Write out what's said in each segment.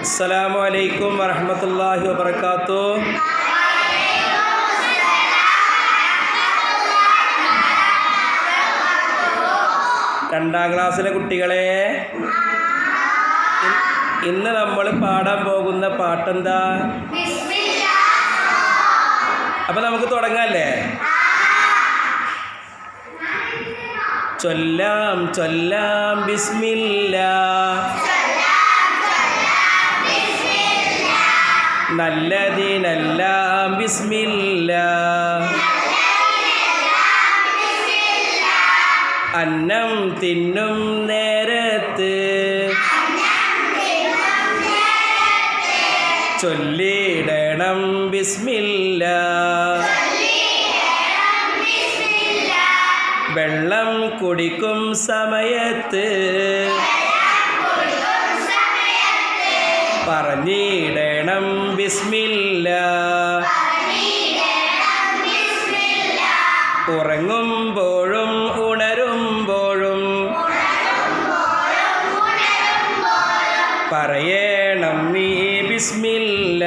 അസ്സലാമു അലൈക്കും വറഹ്മത്തുള്ളാഹി വബർക്കാത്തു രണ്ടാം ക്ലാസ്സിലെ കുട്ടികളെ ഇന്ന് നമ്മൾ പാടാൻ പോകുന്ന പാട്ടെന്താ? അപ്പൊ നമുക്ക് തുടങ്ങാല്ലേ? ചൊല്ലാം ചൊല്ലാം ബിസ്മില്ല. നല്ലതിനെല്ലാം ബിസ്മില്ല. അന്നം തിന്നും നേരത്ത് ചൊല്ലിടണം ബിസ്മില്ല. വെള്ളം കുടിക്കും സമയത്ത് പറഞ്ഞിടണം ഉറങ്ങുമ്പോഴും ഉണരുമ്പോഴും പറയണം നീ ബിസ്മില്ല.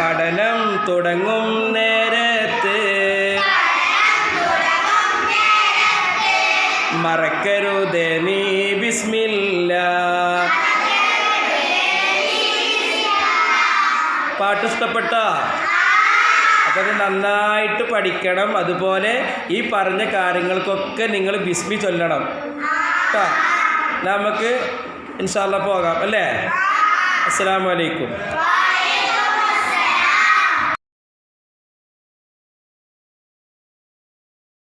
പഠനം തുടങ്ങും നേരത്ത് മറക്കരുതേ നീ ബിസ്മില്ല. പാട്ട് ഇഷ്ടപ്പെട്ട? അപ്പോൾ അത് നന്നായിട്ട് പഠിക്കണം. അതുപോലെ ഈ പറഞ്ഞ കാര്യങ്ങൾക്കൊക്കെ നിങ്ങൾ ബിസ്മി ചൊല്ലണം. കേട്ടോ നമുക്ക് ഇൻഷാല്ല പോകാം. അല്ലേ? അസ്സാം വലൈക്കും